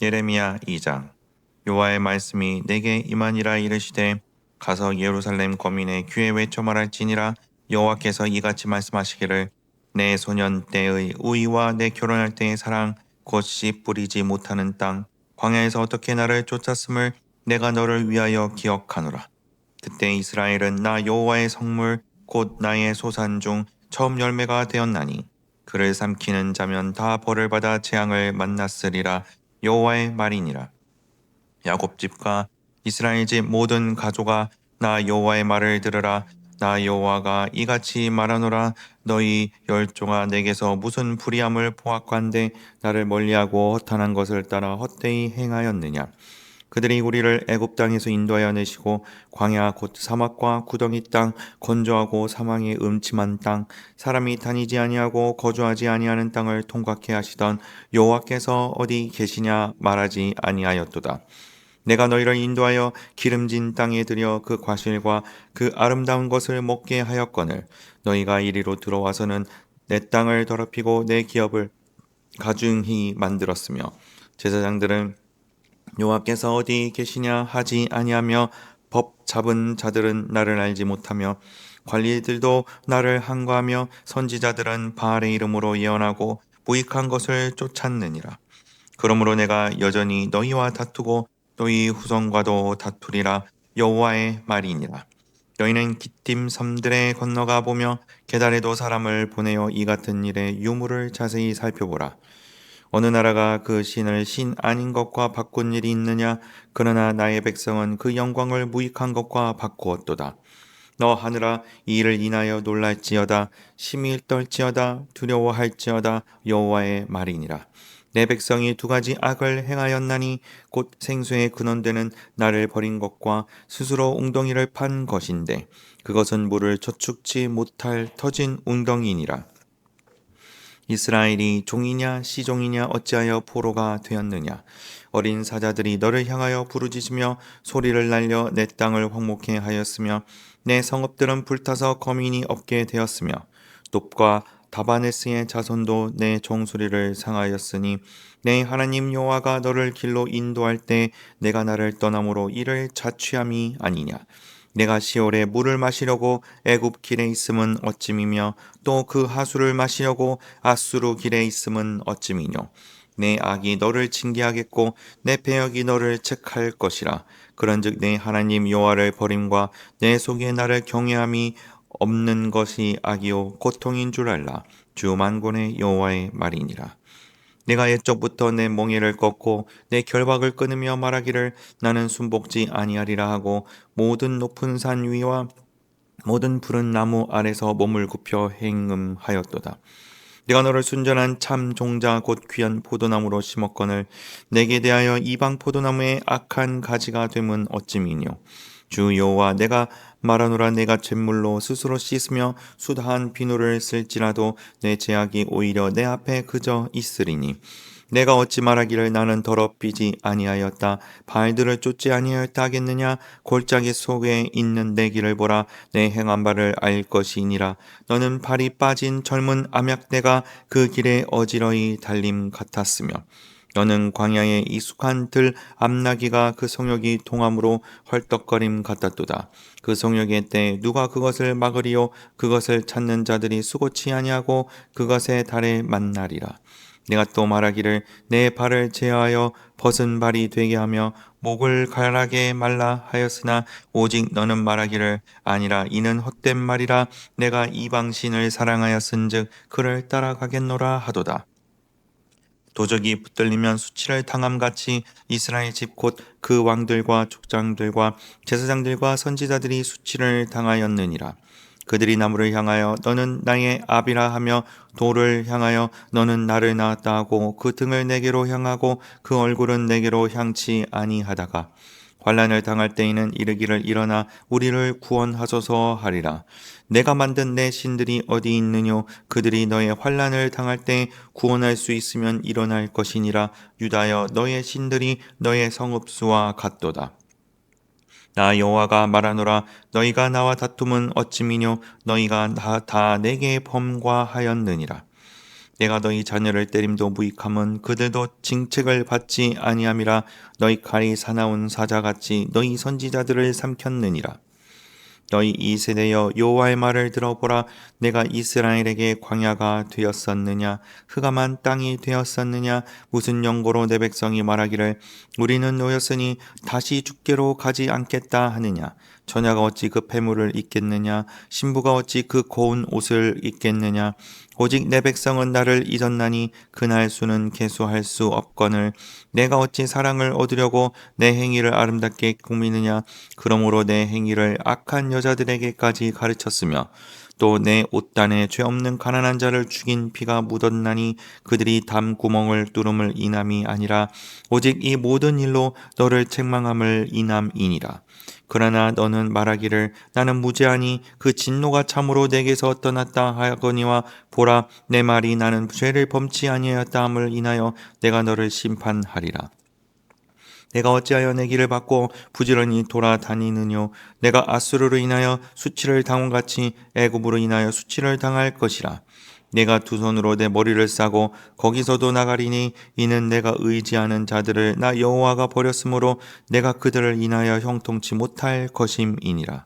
예레미야 2장. 여호와의 말씀이 내게 임하니라 이르시되 가서 예루살렘 거민의 귀에 외쳐 말할지니라 여호와께서 이같이 말씀하시기를 내 소년 때의 우위와 내 결혼할 때의 사랑 곧 씨 뿌리지 못하는 땅 광야에서 어떻게 나를 쫓았음을 내가 너를 위하여 기억하노라. 그때 이스라엘은 나 여호와의 성물 곧 나의 소산 중 처음 열매가 되었나니 그를 삼키는 자면 다 벌을 받아 재앙을 만났으리라 여호와의 말이니라. 야곱 집과 이스라엘 집 모든 가족아 나 여호와의 말을 들으라. 나 여호와가 이같이 말하노라. 너희 열종아 내게서 무슨 불의함을 보았관대 나를 멀리하고 허탄한 것을 따라 헛되이 행하였느냐 그들이 우리를 애굽 땅에서 인도하여 내시고 광야 곧 사막과 구덩이 땅 건조하고 사망의 음침한 땅 사람이 다니지 아니하고 거주하지 아니하는 땅을 통과케 하시던 여호와께서 어디 계시냐 말하지 아니하였도다. 내가 너희를 인도하여 기름진 땅에 들여 그 과실과 그 아름다운 것을 먹게 하였거늘 너희가 이리로 들어와서는 내 땅을 더럽히고 내 기업을 가중히 만들었으며 제사장들은 여호와께서 어디 계시냐 하지 아니하며 법 잡은 자들은 나를 알지 못하며 관리들도 나를 항거하며 선지자들은 바알의 이름으로 예언하고 무익한 것을 쫓았느니라. 그러므로 내가 여전히 너희와 다투고 너희 후손과도 다투리라 여호와의 말이니라. 너희는 기띔 섬들에 건너가 보며 계달에도 사람을 보내어 이 같은 일의 유무를 자세히 살펴보라. 어느 나라가 그 신을 신 아닌 것과 바꾼 일이 있느냐? 그러나 나의 백성은 그 영광을 무익한 것과 바꾸었도다. 너 하늘아 이 일을 인하여 놀랄지어다 심히 떨지어다 두려워할지어다 여호와의 말이니라. 내 백성이 두 가지 악을 행하였나니 곧 생수의 근원되는 나를 버린 것과 스스로 웅덩이를 판 것인데 그것은 물을 저축지 못할 터진 웅덩이니라. 이스라엘이 종이냐 시종이냐 어찌하여 포로가 되었느냐? 어린 사자들이 너를 향하여 부르짖으며 소리를 날려 내 땅을 황목해 하였으며 내 성읍들은 불타서 거민이 없게 되었으며 높과 다바네스의 자손도 내 종소리를 상하였으니 내 하나님 여호와가 너를 길로 인도할 때 내가 나를 떠남으로 이를 자취함이 아니냐 내가 시월에 물을 마시려고 애굽 길에 있음은 어찌미며 또 그 하수를 마시려고 아수르 길에 있음은 어찌미뇨? 내 악이 너를 징계하겠고 내 배역이 너를 책할 것이라. 그런즉 내 하나님 여호와를 버림과 내 속에 나를 경외함이 없는 것이 악이요 고통인 줄 알라. 주 만군의 여호와의 말이니라 내가 옛적부터 내 멍에를 꺾고 내 결박을 끊으며 말하기를 나는 순복지 아니하리라 하고 모든 높은 산 위와 모든 푸른 나무 아래서 몸을 굽혀 행음하였도다. 내가 너를 순전한 참 종자 곧 귀한 포도나무로 심었거늘 내게 대하여 이방 포도나무의 악한 가지가 되면 어찌미뇨 주 여호와 내가 말하노라 내가 잿물로 스스로 씻으며 수다한 비누를 쓸지라도 내 제약이 오히려 내 앞에 그저 있으리니. 내가 어찌 말하기를 나는 더럽히지 아니하였다. 발들을 쫓지 아니하였다 하겠느냐? 골짜기 속에 있는 내 길을 보라. 내 행한 바를 알 것이니라. 너는 발이 빠진 젊은 암약대가 그 길에 어지러이 달림 같았으며 너는 광야에 익숙한 들 암나기가 그 성역이 동함으로 헐떡거림 같았도다. 그 성역의 때 누가 그것을 막으리요 그것을 찾는 자들이 수고치 아니하고 그것의 달에 만나리라. 내가 또 말하기를 내 발을 제하여 벗은 발이 되게 하며 목을 가라게 말라 하였으나 오직 너는 말하기를 아니라 이는 헛된 말이라 내가 이방신을 사랑하였은즉 그를 따라가겠노라 하도다. 도적이 붙들리면 수치를 당함 같이 이스라엘 집 곧 그 왕들과 족장들과 제사장들과 선지자들이 수치를 당하였느니라. 그들이 나무를 향하여 너는 나의 아비라 하며 돌을 향하여 너는 나를 낳았다 하고 그 등을 내게로 향하고 그 얼굴은 내게로 향치 아니하다가 환란을 당할 때에는 이르기를 일어나 우리를 구원하소서 하리라. 내가 만든 내 신들이 어디 있느뇨? 그들이 너의 환란을 당할 때 구원할 수 있으면 일어날 것이니라. 유다여 너의 신들이 너의 성읍수와 같도다. 나 여호와가 말하노라 너희가 나와 다툼은 어찌미뇨 너희가 다, 다 내게 범과하였느니라 내가 너희 자녀를 때림도 무익함은 그들도 징책을 받지 아니함이라 너희 칼이 사나운 사자같이 너희 선지자들을 삼켰느니라. 너희 이 세대여 여호와의 말을 들어보라. 내가 이스라엘에게 광야가 되었었느냐? 흑암한 땅이 되었었느냐? 무슨 연고로 내 백성이 말하기를 우리는 놓였으니 다시 죽게로 가지 않겠다 하느냐 처녀가 어찌 그 폐물을 입겠느냐? 신부가 어찌 그 고운 옷을 입겠느냐? 오직 내 백성은 나를 잊었나니 그날 수는 계수할 수 없거늘. 내가 어찌 사랑을 얻으려고 내 행위를 아름답게 꾸미느냐? 그러므로 내 행위를 악한 여자들에게까지 가르쳤으며 또 내 옷단에 죄 없는 가난한 자를 죽인 피가 묻었나니 그들이 담 구멍을 뚫음을 인함이 아니라 오직 이 모든 일로 너를 책망함을 인함이니라. 그러나 너는 말하기를 나는 무죄하니 그 진노가 참으로 내게서 떠났다 하거니와 보라 내 말이 나는 죄를 범치 아니하였다 함을 인하여 내가 너를 심판하리라 내가 어찌하여 내 길을 받고 부지런히 돌아다니느뇨? 내가 아수르로 인하여 수치를 당한 같이 애굽으로 인하여 수치를 당할 것이라. 내가 두 손으로 내 머리를 싸고 거기서도 나가리니 이는 내가 의지하는 자들을 나 여호와가 버렸으므로 내가 그들을 인하여 형통치 못할 것임이니라